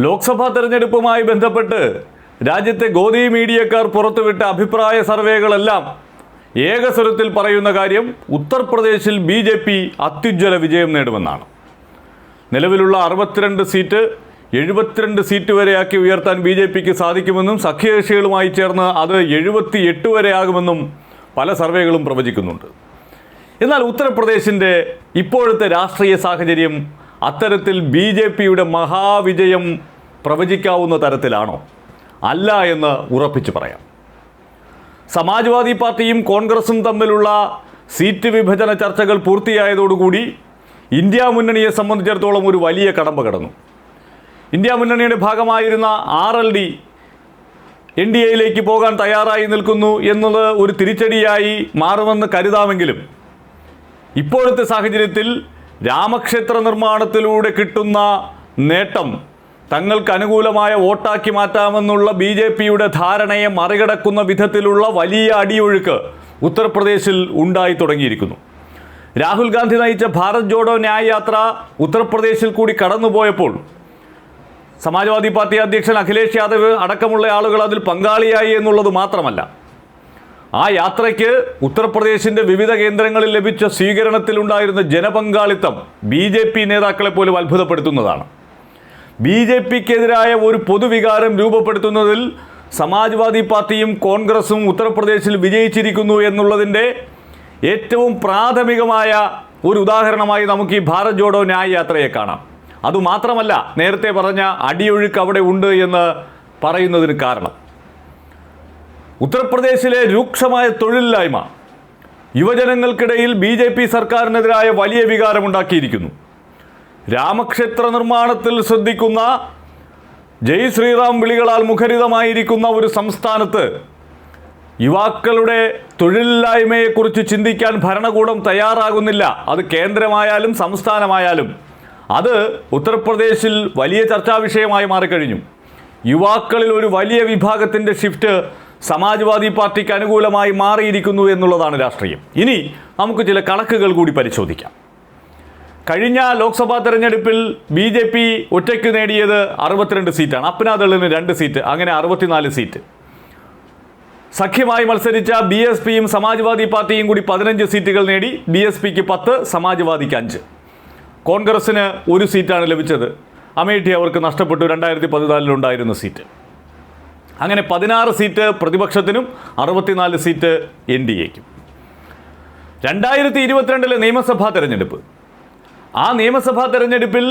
ലോക്സഭാ തെരഞ്ഞെടുപ്പുമായി ബന്ധപ്പെട്ട് രാജ്യത്തെ ഗോദി മീഡിയക്കാർ പുറത്തുവിട്ട അഭിപ്രായ സർവേകളെല്ലാം ഏകസ്വരത്തിൽ പറയുന്ന കാര്യം ഉത്തർപ്രദേശിൽ ബി ജെ പി അത്യുജ്വല വിജയം നേടുമെന്നാണ്. നിലവിലുള്ള അറുപത്തിരണ്ട് സീറ്റ് എഴുപത്തിരണ്ട് സീറ്റ് വരെയാക്കി ഉയർത്താൻ ബി ജെ പിക്ക് സാധിക്കുമെന്നും സഖ്യകക്ഷികളുമായി ചേർന്ന് അത് എഴുപത്തി എട്ട് വരെയാകുമെന്നും പല സർവേകളും പ്രവചിക്കുന്നുണ്ട്. എന്നാൽ ഉത്തർപ്രദേശിന്റെ ഇപ്പോഴത്തെ രാഷ്ട്രീയ സാഹചര്യം അത്തരത്തിൽ ബി ജെ പിയുടെ മഹാവിജയം പ്രവചിക്കാവുന്ന തരത്തിലാണോ? അല്ല എന്ന് ഉറപ്പിച്ചു പറയാം. സമാജ്വാദി പാർട്ടിയും കോൺഗ്രസും തമ്മിലുള്ള സീറ്റ് വിഭജന ചർച്ചകൾ പൂർത്തിയായതോടുകൂടി ഇന്ത്യ മുന്നണിയെ സംബന്ധിച്ചിടത്തോളം ഒരു വലിയ കടമ്പ കടന്നു. ഇന്ത്യ മുന്നണിയുടെ ഭാഗമായിരുന്ന R L D N D എയിലേക്ക് പോകാൻ തയ്യാറായി നിൽക്കുന്നു എന്നത് ഒരു തിരിച്ചടിയായി മാറുമെന്ന് കരുതാമെങ്കിലും ഇപ്പോഴത്തെ സാഹചര്യത്തിൽ രാമക്ഷേത്ര നിർമ്മാണത്തിലൂടെ കിട്ടുന്ന നേട്ടം തങ്ങൾക്ക് അനുകൂലമായ വോട്ടാക്കി മാറ്റാമെന്നുള്ള ബി ജെ പിയുടെ ധാരണയെ മറികടക്കുന്ന വിധത്തിലുള്ള വലിയ അടിയൊഴുക്ക് ഉത്തർപ്രദേശിൽ ഉണ്ടായി തുടങ്ങിയിരിക്കുന്നു. രാഹുൽ ഗാന്ധി നയിച്ച ഭാരത് ജോഡോ ന്യായ യാത്ര ഉത്തർപ്രദേശിൽ കൂടി കടന്നുപോയപ്പോൾ സമാജ്വാദി പാർട്ടി അധ്യക്ഷൻ അഖിലേഷ് യാദവ് അടക്കമുള്ള ആളുകൾ അതിൽ പങ്കാളിയായി എന്നുള്ളത് മാത്രമല്ല ആ യാത്രയ്ക്ക് ഉത്തർപ്രദേശിന്റെ വിവിധ കേന്ദ്രങ്ങളിൽ ലഭിച്ച സ്വീകരണത്തിലുണ്ടായിരുന്ന ജനപങ്കാളിത്തം ബി ജെ പി നേതാക്കളെ പോലും അത്ഭുതപ്പെടുത്തുന്നതാണ്. ബി ജെ പിക്കെതിരായ ഒരു പൊതുവികാരം രൂപപ്പെടുത്തുന്നതിൽ സമാജ്വാദി പാർട്ടിയും കോൺഗ്രസും ഉത്തർപ്രദേശിൽ വിജയിച്ചിരിക്കുന്നു എന്നുള്ളതിന്റെ ഏറ്റവും പ്രാഥമികമായ ഒരു ഉദാഹരണമായി നമുക്ക് ഈ ഭാരത് ജോഡോ ന്യായ യാത്രയെ കാണാം. അതുമാത്രമല്ല നേരത്തെ പറഞ്ഞ അടിയൊഴുക്ക് അവിടെ ഉണ്ട് എന്ന് പറയുന്നതിന് കാരണം. ഉത്തർപ്രദേശിലെ രൂക്ഷമായ തൊഴിലില്ലായ്മ. യുവജനങ്ങൾക്കിടയിൽ ബി ജെ പി സർക്കാരിനെതിരായ വലിയ വികാരമുണ്ടാക്കിയിരിക്കുന്നു. രാമക്ഷേത്ര നിർമ്മാണത്തിൽ ശ്രദ്ധിക്കുന്ന ജയ് ശ്രീറാം വിളികളാൽ മുഖരിതമായിരിക്കുന്ന ഒരു സംസ്ഥാനത്ത് യുവാക്കളുടെ തൊഴിലില്ലായ്മയെക്കുറിച്ച് ചിന്തിക്കാൻ ഭരണകൂടം തയ്യാറാകുന്നില്ല. അത് കേന്ദ്രമായാലും സംസ്ഥാനമായാലും. അത് ഉത്തർപ്രദേശിൽ വലിയ ചർച്ചാ വിഷയമായി മാറിക്കഴിഞ്ഞു. യുവാക്കളിൽ ഒരു വലിയ വിഭാഗത്തിന്റെ ഷിഫ്റ്റ് സമാജ്വാദി പാർട്ടിക്ക് അനുകൂലമായി മാറിയിരിക്കുന്നു എന്നുള്ളതാണ് രാഷ്ട്രീയം. ഇനി നമുക്ക് ചില കണക്കുകൾ കൂടി പരിശോധിക്കാം. കഴിഞ്ഞ ലോക്സഭാ തെരഞ്ഞെടുപ്പിൽ ബി ജെ പി ഒറ്റയ്ക്ക് നേടിയത് അറുപത്തിരണ്ട് സീറ്റാണ്. അപ്നാദളിന് രണ്ട് സീറ്റ് അങ്ങനെ അറുപത്തിനാല് സീറ്റ്. സഖ്യമായി മത്സരിച്ച ബി എസ് പിയും സമാജ്വാദി പാർട്ടിയും കൂടി പതിനഞ്ച് സീറ്റുകൾ നേടി. ബി എസ് പിക്ക് പത്ത് സമാജ്വാദിക്ക് അഞ്ച്. കോൺഗ്രസ്സിന് ഒരു സീറ്റാണ് ലഭിച്ചത്. അമേഠി അവർക്ക് നഷ്ടപ്പെട്ടു. രണ്ടായിരത്തി പതിനാലിലുണ്ടായിരുന്ന സീറ്റ്. അങ്ങനെ പതിനാറ് സീറ്റ് പ്രതിപക്ഷത്തിനും അറുപത്തിനാല് സീറ്റ് എൻ ഡി എക്കും. രണ്ടായിരത്തി ഇരുപത്തിരണ്ടിലെ നിയമസഭാ തെരഞ്ഞെടുപ്പ്. ആ നിയമസഭാ തെരഞ്ഞെടുപ്പിൽ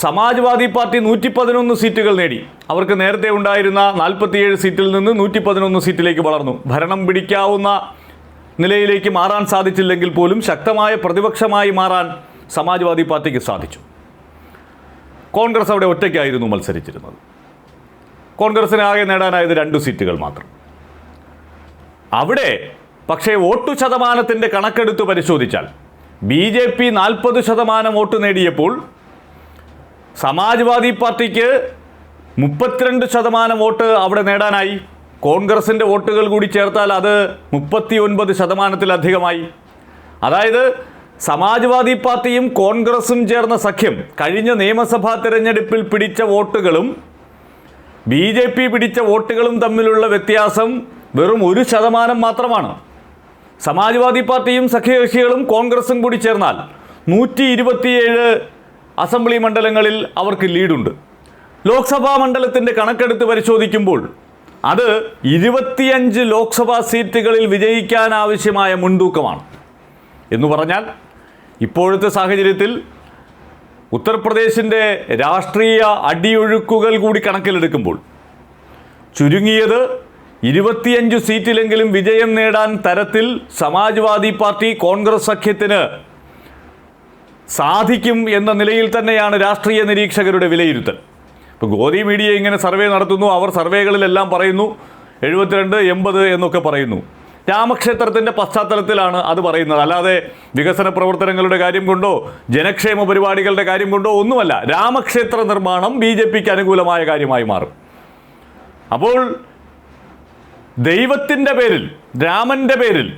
സമാജ്വാദി പാർട്ടി നൂറ്റി പതിനൊന്ന് സീറ്റുകൾ നേടി. അവർക്ക് നേരത്തെ ഉണ്ടായിരുന്ന നാൽപ്പത്തിയേഴ് സീറ്റിൽ നിന്ന് നൂറ്റി പതിനൊന്ന് സീറ്റിലേക്ക് വളർന്നു. ഭരണം പിടിക്കാവുന്ന നിലയിലേക്ക് മാറാൻ സാധിച്ചില്ലെങ്കിൽ പോലും ശക്തമായ പ്രതിപക്ഷമായി മാറാൻ സമാജ്വാദി പാർട്ടിക്ക് സാധിച്ചു. കോൺഗ്രസ് അവിടെ ഒറ്റയ്ക്കായിരുന്നു മത്സരിച്ചിരുന്നത്. കോൺഗ്രസിന് ആകെ നേടാനായത് രണ്ട് സീറ്റുകൾ മാത്രം. അവിടെ പക്ഷേ വോട്ടു ശതമാനത്തിന്റെ കണക്കെടുത്ത് പരിശോധിച്ചാൽ ബി ജെ പി നാൽപ്പത് ശതമാനം വോട്ട് നേടിയപ്പോൾ സമാജ്വാദി പാർട്ടിക്ക് മുപ്പത്തിരണ്ട് ശതമാനം വോട്ട് അവിടെ നേടാനായി. കോൺഗ്രസിന്റെ വോട്ടുകൾ കൂടി ചേർത്താൽ അത് മുപ്പത്തി ഒൻപത് ശതമാനത്തിലധികമായി. അതായത് സമാജ്വാദി പാർട്ടിയും കോൺഗ്രസും ചേർന്ന സഖ്യം കഴിഞ്ഞ നിയമസഭാ തിരഞ്ഞെടുപ്പിൽ പിടിച്ച വോട്ടുകളും ബി ജെ പി പിടിച്ച വോട്ടുകളും തമ്മിലുള്ള വ്യത്യാസം വെറും ഒരു ശതമാനം മാത്രമാണ്. സമാജ്വാദി പാർട്ടിയും സഖ്യകക്ഷികളും കോൺഗ്രസും കൂടി ചേർന്നാൽ നൂറ്റി ഇരുപത്തിയേഴ് അസംബ്ലി മണ്ഡലങ്ങളിൽ അവർക്ക് ലീഡുണ്ട്. ലോക്സഭാ മണ്ഡലത്തിന്റെ കണക്കെടുത്ത് പരിശോധിക്കുമ്പോൾ അത് ഇരുപത്തിയഞ്ച് ലോക്സഭാ സീറ്റുകളിൽ വിജയിക്കാൻ ആവശ്യമായ മുൻതൂക്കമാണ്. എന്ന് പറഞ്ഞാൽ ഇപ്പോഴത്തെ സാഹചര്യത്തിൽ ഉത്തർപ്രദേശിന്റെ രാഷ്ട്രീയ അടിയൊഴുക്കുകൾ കൂടി കണക്കിലെടുക്കുമ്പോൾ ചുരുങ്ങിയത് ഇരുപത്തിയഞ്ച് സീറ്റിലെങ്കിലും വിജയം നേടാൻ തരത്തിൽ സമാജ്വാദി പാർട്ടി കോൺഗ്രസ് സഖ്യത്തിന് സാധിക്കും എന്ന നിലയിൽ തന്നെയാണ് രാഷ്ട്രീയ നിരീക്ഷകരുടെ വിലയിരുത്തൽ. ഇപ്പോൾ ഗോദി മീഡിയ ഇങ്ങനെ സർവേ നടത്തുന്നു അവർ സർവേകളിലെല്ലാം പറയുന്നു എഴുപത്തിരണ്ട് എൺപത് എന്നൊക്കെ പറയുന്നു. രാമക്ഷേത്രത്തിന്റെ പശ്ചാത്തലത്തിലാണ് അത് പറയുന്നത്. അല്ലാതെ വികസന പ്രവർത്തനങ്ങളുടെ കാര്യം കൊണ്ടോ ജനക്ഷേമ പരിപാടികളുടെ കാര്യം കൊണ്ടോ ഒന്നുമല്ല രാമക്ഷേത്ര നിർമ്മാണം ബി ജെ പിക്ക് അനുകൂലമായ കാര്യമായി മാറും. അപ്പോൾ ദൈവത്തിന്റെ പേരിൽ രാമന്റെ പേരിൽ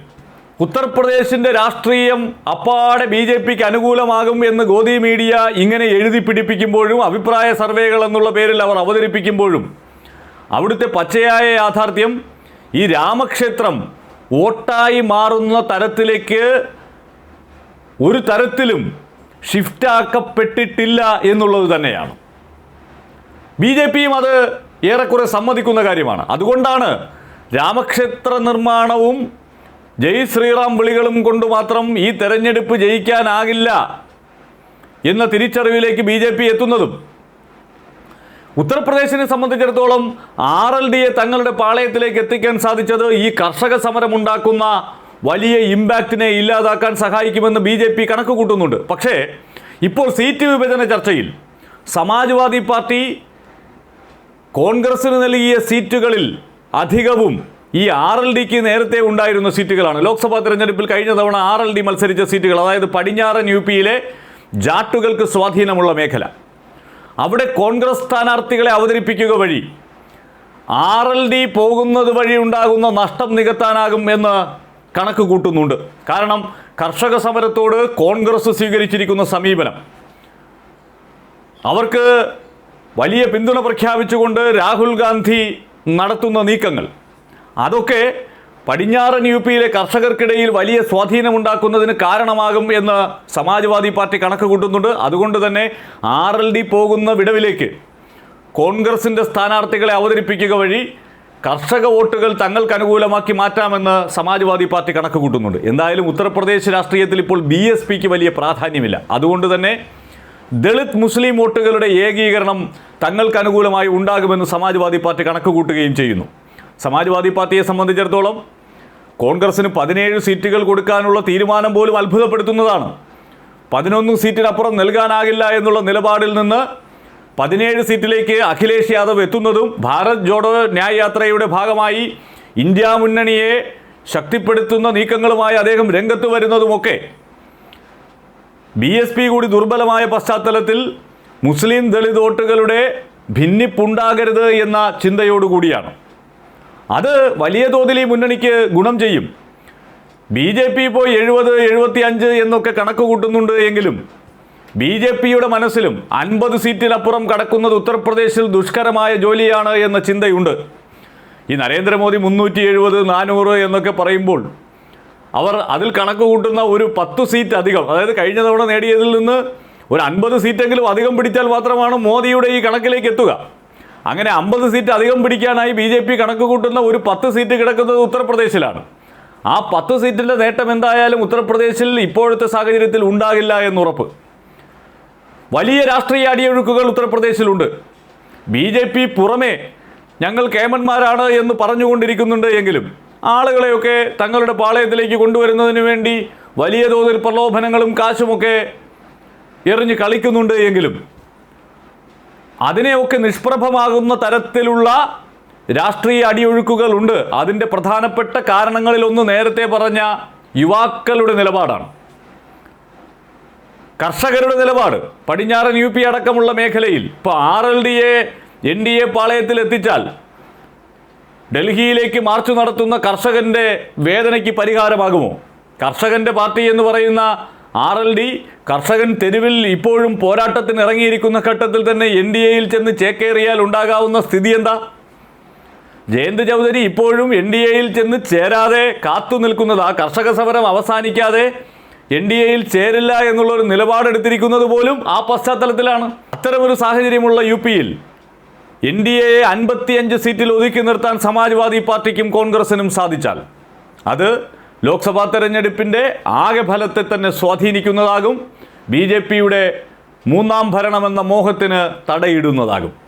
ഉത്തർപ്രദേശിന്റെ രാഷ്ട്രീയം അപ്പാടെ ബി ജെ പിക്ക് അനുകൂലമാകും എന്ന് ഗോദി മീഡിയ ഇങ്ങനെ എഴുതി പിടിപ്പിക്കുമ്പോഴും അഭിപ്രായ സർവേകൾ എന്നുള്ള പേരിൽ അവർ അവതരിപ്പിക്കുമ്പോഴും അവിടുത്തെ പച്ചയായ യാഥാർത്ഥ്യം ഈ രാമക്ഷേത്രം വോട്ടായി മാറുന്ന തരത്തിലേക്ക് ഒരു തരത്തിലും ഷിഫ്റ്റാക്കപ്പെട്ടിട്ടില്ല എന്നുള്ളത് തന്നെയാണ്. ബി ജെ പിയും അത് ഏറെക്കുറെ സമ്മതിക്കുന്ന കാര്യമാണ്. അതുകൊണ്ടാണ് രാമക്ഷേത്ര നിർമ്മാണവും ജയ് ശ്രീറാം വിളികളും കൊണ്ട് മാത്രം ഈ തെരഞ്ഞെടുപ്പ് ജയിക്കാനാകില്ല എന്ന തിരിച്ചറിവിലേക്ക് ബി ജെ പി എത്തുന്നതും ഉത്തർപ്രദേശിനെ സംബന്ധിച്ചിടത്തോളം ആർ എൽ ഡിയെ തങ്ങളുടെ പാളയത്തിലേക്ക് എത്തിക്കാൻ സാധിച്ചത് ഈ കർഷക സമരം ഉണ്ടാക്കുന്ന വലിയ ഇമ്പാക്റ്റിനെ ഇല്ലാതാക്കാൻ സഹായിക്കുമെന്ന് ബി ജെ പി കണക്ക് കൂട്ടുന്നുണ്ട് പക്ഷേ ഇപ്പോൾ സീറ്റ് വിഭജന ചർച്ചയിൽ സമാജ്വാദി പാർട്ടി കോൺഗ്രസിന് നൽകിയ സീറ്റുകളിൽ അധികവും ഈ ആർ എൽ ഡിക്ക് നേരത്തെ ഉണ്ടായിരുന്ന സീറ്റുകളാണ്. ലോക്സഭാ തെരഞ്ഞെടുപ്പിൽ കഴിഞ്ഞ തവണ ആർ എൽ ഡി മത്സരിച്ച സീറ്റുകൾ അതായത് പടിഞ്ഞാറൻ യു പിയിലെ ജാട്ടുകൾക്ക് സ്വാധീനമുള്ള മേഖല. അവിടെ കോൺഗ്രസ് സ്ഥാനാർത്ഥികളെ അവതരിപ്പിക്കുക വഴി ആർ എൽ ഡി പോകുന്നത് വഴി ഉണ്ടാകുന്ന നഷ്ടം നികത്താനാകും എന്ന് കണക്ക് കൂട്ടുന്നുണ്ട്. കാരണം കർഷക സമരത്തോട് കോൺഗ്രസ് സ്വീകരിച്ചിരിക്കുന്ന സമീപനം. അവർക്ക് വലിയ പിന്തുണ പ്രഖ്യാപിച്ചുകൊണ്ട് രാഹുൽ ഗാന്ധി നടത്തുന്ന നീക്കങ്ങൾ. അതൊക്കെ പടിഞ്ഞാറൻ യു പിയിലെ കർഷകർക്കിടയിൽ വലിയ സ്വാധീനമുണ്ടാക്കുന്നതിന് കാരണമാകും എന്ന് സമാജ്വാദി പാർട്ടി കണക്ക് കൂട്ടുന്നുണ്ട്. അതുകൊണ്ട് തന്നെ ആർ എൽ ഡി പോകുന്ന വിടവിലേക്ക് കോൺഗ്രസിന്റെ സ്ഥാനാർത്ഥികളെ അവതരിപ്പിക്കുക വഴി കർഷക വോട്ടുകൾ തങ്ങൾക്ക് അനുകൂലമാക്കി മാറ്റാമെന്ന് സമാജ്വാദി പാർട്ടി കണക്ക് കൂട്ടുന്നുണ്ട്. എന്തായാലും ഉത്തർപ്രദേശ് രാഷ്ട്രീയത്തിൽ ഇപ്പോൾ ബി എസ് പിക്ക് വലിയ പ്രാധാന്യമില്ല. അതുകൊണ്ട് തന്നെ ദളിത് മുസ്ലിം വോട്ടുകളുടെ ഏകീകരണം തങ്ങൾക്ക് അനുകൂലമായി ഉണ്ടാകുമെന്ന് സമാജ്വാദി പാർട്ടി കണക്ക് കൂട്ടുകയും ചെയ്യുന്നു. സമാജ്വാദി പാർട്ടിയെ സംബന്ധിച്ചിടത്തോളം കോൺഗ്രസിന് പതിനേഴ് സീറ്റുകൾ കൊടുക്കാനുള്ള തീരുമാനം പോലും അത്ഭുതപ്പെടുത്തുന്നതാണ്. പതിനൊന്ന് സീറ്റിനപ്പുറം നൽകാനാകില്ല എന്നുള്ള നിലപാടിൽ നിന്ന് പതിനേഴ് സീറ്റിലേക്ക് അഖിലേഷ് യാദവ് എത്തുന്നതും ഭാരത് ജോഡോ ന്യായ യാത്രയുടെ ഭാഗമായി ഇന്ത്യ മുന്നണിയെ ശക്തിപ്പെടുത്തുന്ന നീക്കങ്ങളുമായി അദ്ദേഹം രംഗത്ത് വരുന്നതുമൊക്കെ. ബി എസ് പി കൂടി ദുർബലമായ പശ്ചാത്തലത്തിൽ മുസ്ലിം ദളിത് വോട്ടുകളുടെ ഭിന്നിപ്പുണ്ടാകരുത് എന്ന ചിന്തയോടുകൂടിയാണ്. അത് വലിയ തോതിൽ ഈ മുന്നണിക്ക് ഗുണം ചെയ്യും. ബി ജെ പി ഇപ്പോൾ എഴുപത് എഴുപത്തി അഞ്ച് എന്നൊക്കെ കണക്ക് കൂട്ടുന്നുണ്ട് എങ്കിലും ബി ജെ പിയുടെ മനസ്സിലും അൻപത് സീറ്റിനപ്പുറം കടക്കുന്നത് ഉത്തർപ്രദേശിൽ ദുഷ്കരമായ ജോലിയാണ് എന്ന ചിന്തയുണ്ട്. ഈ നരേന്ദ്രമോദി മുന്നൂറ്റി എഴുപത് നാനൂറ് എന്നൊക്കെ പറയുമ്പോൾ അവർ അതിൽ കണക്ക് കൂട്ടുന്ന ഒരു പത്ത് സീറ്റ് അധികം അതായത് കഴിഞ്ഞ തവണ നേടിയതിൽ നിന്ന് ഒരു അൻപത് സീറ്റെങ്കിലും അധികം പിടിച്ചാൽ മാത്രമാണ് മോദിയുടെ ഈ കണക്കിലേക്ക് എത്തുക. അങ്ങനെ അമ്പത് സീറ്റ് അധികം പിടിക്കാനായി ബി ജെ പി കണക്ക് കൂട്ടുന്ന ഒരു പത്ത് സീറ്റ് കിടക്കുന്നത് ഉത്തർപ്രദേശിലാണ്. ആ പത്ത് സീറ്റിന്റെ നേട്ടം എന്തായാലും ഉത്തർപ്രദേശിൽ ഇപ്പോഴത്തെ സാഹചര്യത്തിൽ ഉണ്ടാകില്ല എന്നുറപ്പ്. വലിയ രാഷ്ട്രീയ അടിയൊഴുക്കുകൾ ഉത്തർപ്രദേശിലുണ്ട്. ബി ജെ പി പുറമേ ഞങ്ങൾ കേമന്മാരാണ് എന്ന് പറഞ്ഞുകൊണ്ടിരിക്കുന്നുണ്ട് എങ്കിലും ആളുകളെയൊക്കെ തങ്ങളുടെ പാളയത്തിലേക്ക് കൊണ്ടുവരുന്നതിന് വേണ്ടി വലിയ തോതിൽ പ്രലോഭനങ്ങളും കാശുമൊക്കെ എറിഞ്ഞ് കളിക്കുന്നുണ്ട് എങ്കിലും അതിനെയൊക്കെ നിഷ്പ്രഭമാകുന്ന തരത്തിലുള്ള രാഷ്ട്രീയ അടിയൊഴുക്കുകൾ ഉണ്ട്. അതിന്റെ പ്രധാനപ്പെട്ട കാരണങ്ങളിലൊന്ന് നേരത്തെ പറഞ്ഞ യുവാക്കളുടെ നിലപാടാണ്. കർഷകരുടെ നിലപാട്. പടിഞ്ഞാറൻ യു പി അടക്കമുള്ള മേഖലയിൽ ഇപ്പോൾ ആർ എൽ ഡിയെ എൻ ഡി എ പാളയത്തിൽ എത്തിച്ചാൽ ഡൽഹിയിലേക്ക് മാർച്ച് നടത്തുന്ന കർഷകന്റെ വേദനയ്ക്ക് പരിഹാരമാകുമോ? കർഷകന്റെ പാർട്ടി എന്ന് പറയുന്ന ആർ എൽ ഡി കർഷകൻ തെരുവിൽ ഇപ്പോഴും പോരാട്ടത്തിന് ഇറങ്ങിയിരിക്കുന്ന ഘട്ടത്തിൽ തന്നെ എൻ ഡി എയിൽ ചെന്ന് ചേക്കേറിയാൽ ഉണ്ടാകാവുന്ന സ്ഥിതി എന്താ? ജയന്ത് ചൗധരി ഇപ്പോഴും എൻ ഡി എയിൽ ചെന്ന് ചേരാതെ കാത്തു നിൽക്കുന്നത്. ആ കർഷക സമരം അവസാനിക്കാതെ എൻ ഡി എയിൽ ചേരില്ല എന്നുള്ളൊരു നിലപാടെടുത്തിരിക്കുന്നത് പോലും ആ പശ്ചാത്തലത്തിലാണ്. അത്തരമൊരു സാഹചര്യമുള്ള യു പിയിൽ എൻ ഡി എയെ അൻപത്തിയഞ്ച് സീറ്റിൽ ഒതുക്കി നിർത്താൻ സമാജ്വാദി പാർട്ടിക്കും കോൺഗ്രസിനും സാധിച്ചാൽ അത് ലോക്സഭാ തെരഞ്ഞെടുപ്പിന്റെ ആകെ ഫലത്തെ തന്നെ സ്വാധീനിക്കുന്നതാകും. ബി ജെ പിയുടെ മൂന്നാം ഭരണമെന്ന മോഹത്തിന് തടയിടുന്നതാകും.